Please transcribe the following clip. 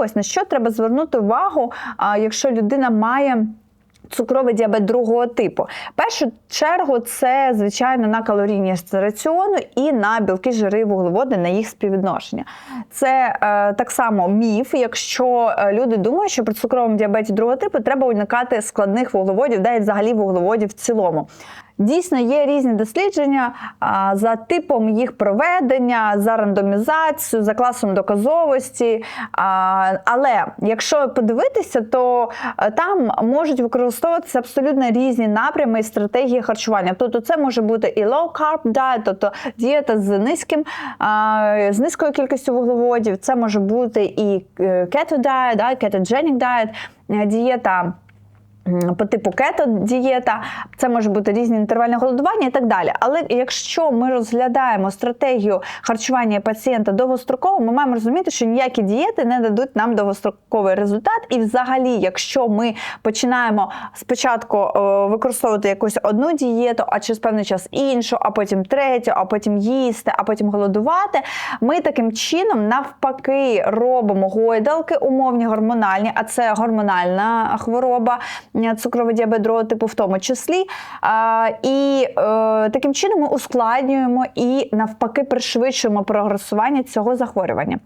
Ось на що треба звернути увагу, якщо людина має. Цукровий діабет другого типу. Першу чергу це, звичайно, на калорійність раціону і на білки, жири, вуглеводи, на їх співвідношення. Це е, так само міф, якщо е, люди думають, що при цукровому діабеті другого типу треба уникати складних вуглеводів, да взагалі вуглеводів в цілому. Дійсно, є різні дослідження за типом їх проведення, за рандомізацію, за класом доказовості. Але якщо подивитися, то е, там можуть використовуватися абсолютно різні напрями і стратегії харчування. Тобто це може бути і low carb diet, тобто дієта з низьким з низькою кількістю вуглеводів. Це може бути і е, keto diet, ketogenic diet, е, дієта. По типу кето дієта, це може бути різні інтервальні голодування і так далі. Але якщо ми розглядаємо стратегію харчування пацієнта довгостроково, ми маємо розуміти, що ніякі дієти не дадуть нам довгостроковий результат. І, взагалі, якщо ми починаємо спочатку е, використовувати якусь одну дієту, а через певний час іншу, а потім третю, а потім їсти, а потім голодувати, ми таким чином навпаки робимо гойдалки, умовні гормональні, а це гормональна хвороба, цукровий діабет другого типу в тому числі. І е, таким чином ми ускладнюємо і навпаки пришвидшуємо прогресування цього захворювання.